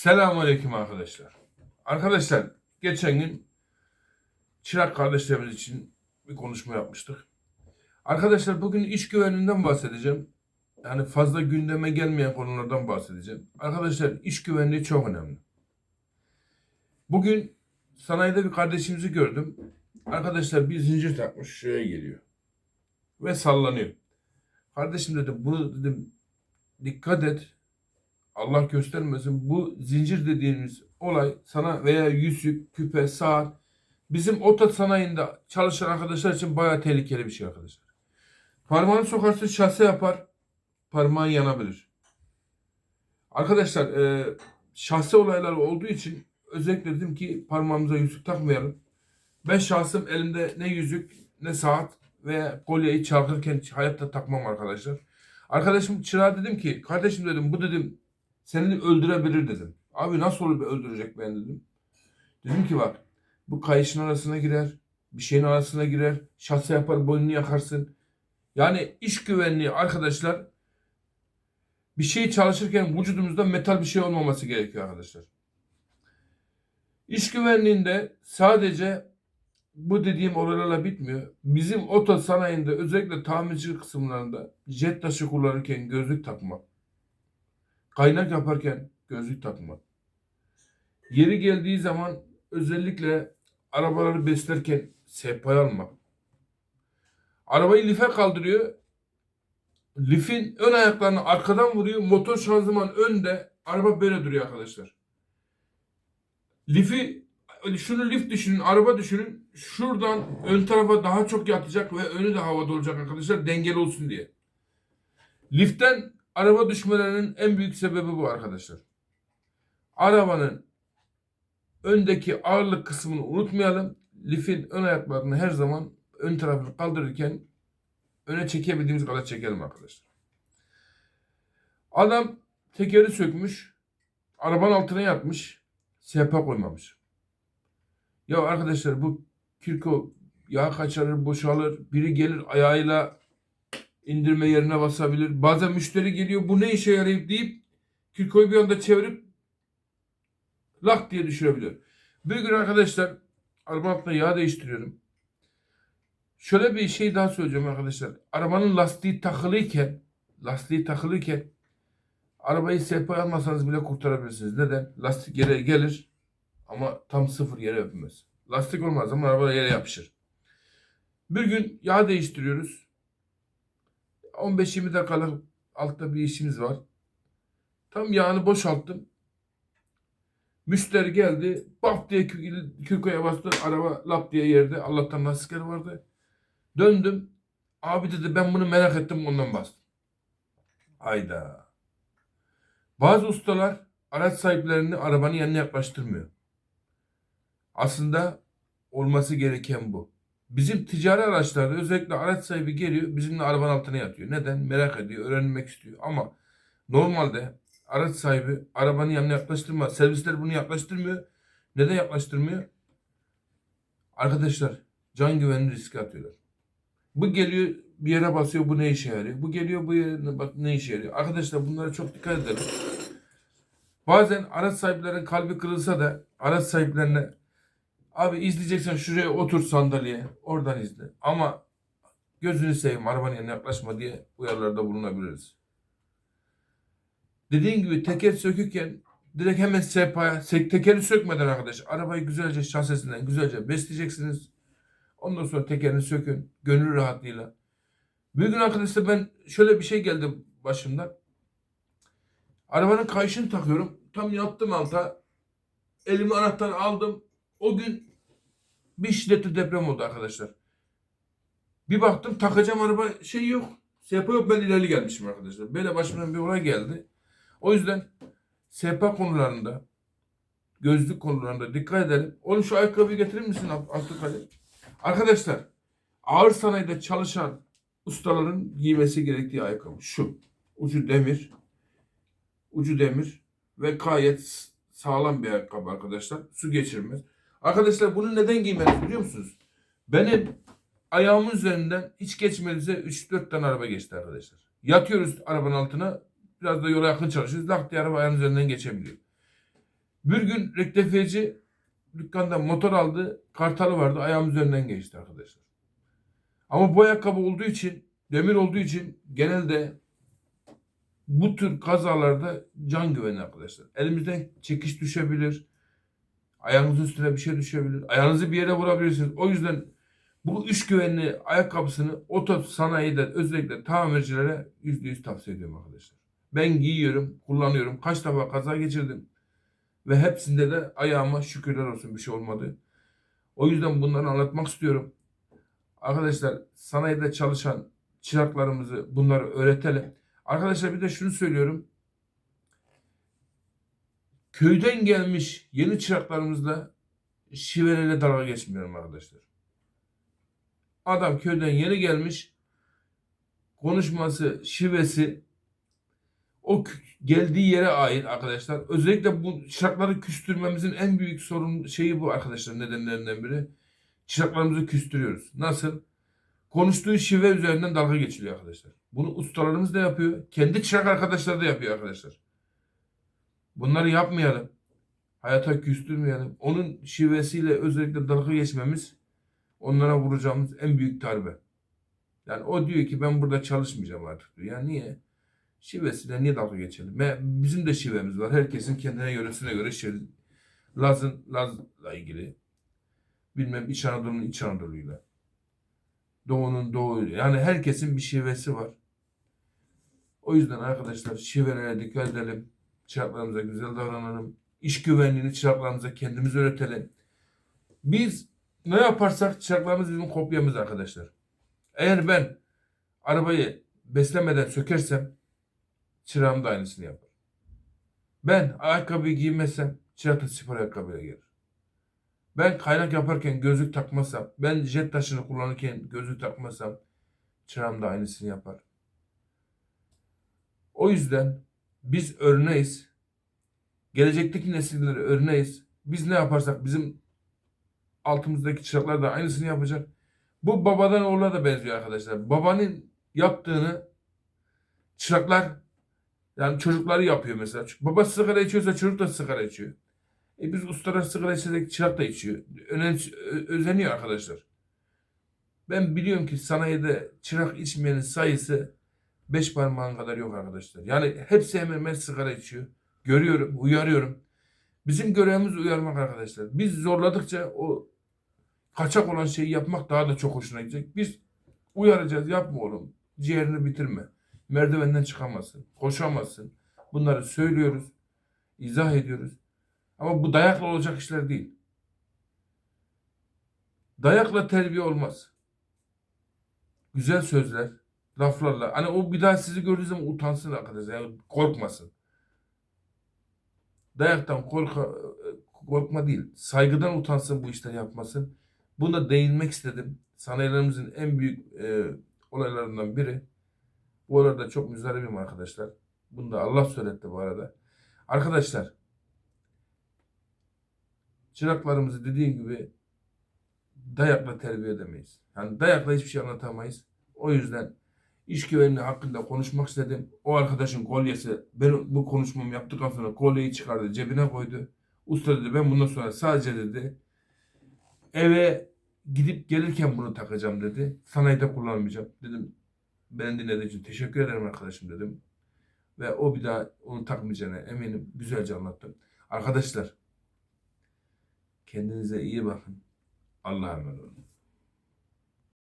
Selamünaleyküm arkadaşlar. Arkadaşlar geçen gün çırak kardeşlerimiz için bir konuşma yapmıştık. Arkadaşlar bugün iş güveninden bahsedeceğim. Yani fazla gündeme gelmeyen konulardan bahsedeceğim. Arkadaşlar iş güvenliği çok önemli. Bugün sanayide bir kardeşimizi gördüm. Arkadaşlar bir zincir takmış şuraya geliyor. Ve sallanıyor. Kardeşim dedim bunu dedim dikkat et. Allah göstermesin bu zincir dediğimiz olay sana veya yüzük, küpe, saat bizim oto sanayinde çalışan arkadaşlar için bayağı tehlikeli bir şey arkadaşlar. Parmağını sokarsın şase yapar, parmağın yanabilir. Arkadaşlar e, şahsi olaylar olduğu için özellikle dedim ki parmağımıza yüzük takmayalım. Ben şahsım elimde ne yüzük ne saat ve kolyeyi çalkarken hayatta takmam arkadaşlar. Arkadaşım çırağa dedim ki kardeşim dedim bu dedim seni öldürebilir dedim. Abi nasıl olur öldürecek beni dedim. Dedim ki bak bu kayışın arasına girer. Bir şeyin arasına girer. Şase yapar boynunu yakarsın. Yani iş güvenliği arkadaşlar bir şey çalışırken vücudumuzda metal bir şey olmaması gerekiyor arkadaşlar. İş güvenliğinde sadece bu dediğim olaylarla bitmiyor. Bizim oto sanayinde özellikle tamirci kısımlarında jet taşı kullanırken gözlük takmak. Kaynak yaparken gözlük takmak. Yeri geldiği zaman özellikle arabaları beslerken sehpayı almak. Arabayı life kaldırıyor. Lifin ön ayaklarını arkadan vuruyor. Motor şanzıman önde. Araba böyle duruyor arkadaşlar. Lifi şunu lif düşünün, araba düşünün. Şuradan ön tarafa daha çok yatacak ve önü de havada olacak arkadaşlar dengeli olsun diye. Liften araba düşmelerinin en büyük sebebi bu arkadaşlar. Arabanın öndeki ağırlık kısmını unutmayalım. Lifin ön ayaklarını her zaman ön tarafını kaldırırken öne çekebildiğimiz kadar çekelim arkadaşlar. Adam tekeri sökmüş. Arabanın altına yatmış. Sehpa koymamış. Ya arkadaşlar bu kirko yağ kaçarır, boşalır. Biri gelir ayağıyla indirme yerine basabilir. Bazen müşteri geliyor bu ne işe yarayıp deyip kirkoyu bir anda çevirip lak diye düşürebiliyor. Bir gün arkadaşlar altına yağ değiştiriyorum. Şöyle bir şey daha söyleyeceğim arkadaşlar. Arabanın lastiği takılıyken lastiği takılıyken arabayı sehpaya almasanız bile kurtarabilirsiniz. Neden? Lastik yere gelir ama tam sıfır yere öpmez. Lastik olmaz zaman araba yere yapışır. Bir gün yağ değiştiriyoruz. 15-20 dakikalık altta bir işimiz var. Tam yağını boşalttım. Müşteri geldi. Bak diye kü- kürkoya bastı. Araba lap diye yerde. Allah'tan lastikleri vardı. Döndüm. Abi dedi ben bunu merak ettim ondan bastım. Hayda. Bazı ustalar araç sahiplerini arabanın yanına yaklaştırmıyor. Aslında olması gereken bu. Bizim ticari araçlarda özellikle araç sahibi geliyor bizimle arabanın altına yatıyor. Neden? Merak ediyor, öğrenmek istiyor. Ama normalde araç sahibi arabanın yanına yaklaştırmaz. Servisler bunu yaklaştırmıyor. Neden yaklaştırmıyor? Arkadaşlar can güvenini riske atıyorlar. Bu geliyor bir yere basıyor bu ne işe yarıyor? Bu geliyor bu yere bak ne işe yarıyor? Arkadaşlar bunlara çok dikkat edelim. Bazen araç sahiplerinin kalbi kırılsa da araç sahiplerine abi izleyeceksen şuraya otur sandalyeye oradan izle. Ama gözünü seveyim arabanın yanına yaklaşma diye uyarılarda bulunabiliriz. Dediğim gibi teker sökükken direkt hemen sehpaya, sek- tekeri sökmeden arkadaş arabayı güzelce şasesinden güzelce besleyeceksiniz. Ondan sonra tekerini sökün gönül rahatlığıyla. Bir gün arkadaşlar ben şöyle bir şey geldi başımdan. Arabanın kayışını takıyorum. Tam yattım alta. Elime anahtarı aldım. O gün bir şiddetli deprem oldu arkadaşlar. Bir baktım takacağım araba şey yok. Sehpa yok ben ileri gelmişim arkadaşlar. Böyle başımdan bir olay geldi. O yüzden sehpa konularında gözlük konularında dikkat edelim. Oğlum şu ayakkabıyı getirir misin Ab- Abdülkadir? Arkadaşlar ağır sanayide çalışan ustaların giymesi gerektiği ayakkabı şu. Ucu demir. Ucu demir ve gayet sağlam bir ayakkabı arkadaşlar. Su geçirmez. Arkadaşlar bunu neden giymeniz biliyor musunuz? Benim ayağımın üzerinden hiç geçmediyse 3-4 tane araba geçti arkadaşlar. Yatıyoruz arabanın altına. Biraz da yola yakın çalışıyoruz. Lak diye araba ayağın üzerinden geçebiliyor. Bir gün rektefiyeci dükkanda motor aldı. Kartalı vardı. Ayağımız üzerinden geçti arkadaşlar. Ama bu ayakkabı olduğu için, demir olduğu için genelde bu tür kazalarda can güveni arkadaşlar. Elimizden çekiş düşebilir. Ayağınızın üstüne bir şey düşebilir. Ayağınızı bir yere vurabilirsiniz. O yüzden bu üç güvenli ayakkabısını oto sanayide özellikle tamircilere yüzde yüz tavsiye ediyorum arkadaşlar. Ben giyiyorum, kullanıyorum. Kaç defa kaza geçirdim. Ve hepsinde de ayağıma şükürler olsun bir şey olmadı. O yüzden bunları anlatmak istiyorum. Arkadaşlar sanayide çalışan çıraklarımızı bunları öğretelim. Arkadaşlar bir de şunu söylüyorum. Köyden gelmiş yeni çıraklarımızla şivelerle dalga geçmiyorum arkadaşlar. Adam köyden yeni gelmiş. Konuşması, şivesi o geldiği yere ait arkadaşlar. Özellikle bu çırakları küstürmemizin en büyük sorun şeyi bu arkadaşlar nedenlerinden biri. Çıraklarımızı küstürüyoruz. Nasıl? Konuştuğu şive üzerinden dalga geçiliyor arkadaşlar. Bunu ustalarımız da yapıyor. Kendi çırak arkadaşlar da yapıyor arkadaşlar. Bunları yapmayalım. Hayata küstürmeyelim. Onun şivesiyle özellikle dalga geçmemiz onlara vuracağımız en büyük darbe. Yani o diyor ki ben burada çalışmayacağım artık diyor. Ya niye? Şivesiyle niye dalga geçelim? Bizim de şivemiz var. Herkesin kendine yöresine göre şey. Laz'ın Laz'la ilgili. Bilmem İç Anadolu'nun İç Anadolu'yla. Doğu'nun Doğu. Yani herkesin bir şivesi var. O yüzden arkadaşlar şivelere dikkat edelim. Çıraklarımıza güzel davranalım. İş güvenliğini çıraklarımıza kendimiz öğretelim. Biz ne yaparsak çıraklarımız bizim kopyamız arkadaşlar. Eğer ben arabayı beslemeden sökersem çırağım da aynısını yapar. Ben ayakkabıyı giymezsem çırak da spor ayakkabıyla gelir. Ben kaynak yaparken gözlük takmazsam, ben jet taşını kullanırken gözlük takmazsam çırağım da aynısını yapar. O yüzden biz örneğiz. Gelecekteki nesillere örneğiz. Biz ne yaparsak bizim altımızdaki çıraklar da aynısını yapacak. Bu babadan oğula da benziyor arkadaşlar. Babanın yaptığını çıraklar yani çocukları yapıyor mesela. Baba sigara içiyorsa çocuk da sigara içiyor. E biz ustalar sigara içsek çırak da içiyor. Önem, özeniyor arkadaşlar. Ben biliyorum ki sanayide çırak içmeyenin sayısı beş parmağın kadar yok arkadaşlar. Yani hepsi hemen hemen sigara içiyor. Görüyorum, uyarıyorum. Bizim görevimiz uyarmak arkadaşlar. Biz zorladıkça o kaçak olan şeyi yapmak daha da çok hoşuna gidecek. Biz uyaracağız. Yapma oğlum. Ciğerini bitirme. Merdivenden çıkamazsın. Koşamazsın. Bunları söylüyoruz. izah ediyoruz. Ama bu dayakla olacak işler değil. Dayakla terbiye olmaz. Güzel sözler, laflarla. Hani o bir daha sizi gördüğü zaman utansın arkadaşlar. Yani korkmasın. Dayaktan korka, korkma değil. Saygıdan utansın bu işleri yapmasın. Buna değinmek istedim. Sanayilerimizin en büyük e, olaylarından biri. Bu arada çok müzdaribim arkadaşlar. Bunu da Allah söyletti bu arada. Arkadaşlar çıraklarımızı dediğim gibi dayakla terbiye edemeyiz. Yani dayakla hiçbir şey anlatamayız. O yüzden iş güvenliği hakkında konuşmak istedim. O arkadaşın kolyesi ben bu konuşmamı yaptıktan sonra kolyeyi çıkardı cebine koydu. Usta dedi ben bundan sonra sadece dedi eve gidip gelirken bunu takacağım dedi. Sanayide kullanmayacağım. Dedim beni dinlediğin için teşekkür ederim arkadaşım dedim. Ve o bir daha onu takmayacağına eminim. Güzelce anlattım. Arkadaşlar kendinize iyi bakın. Allah'a emanet olun.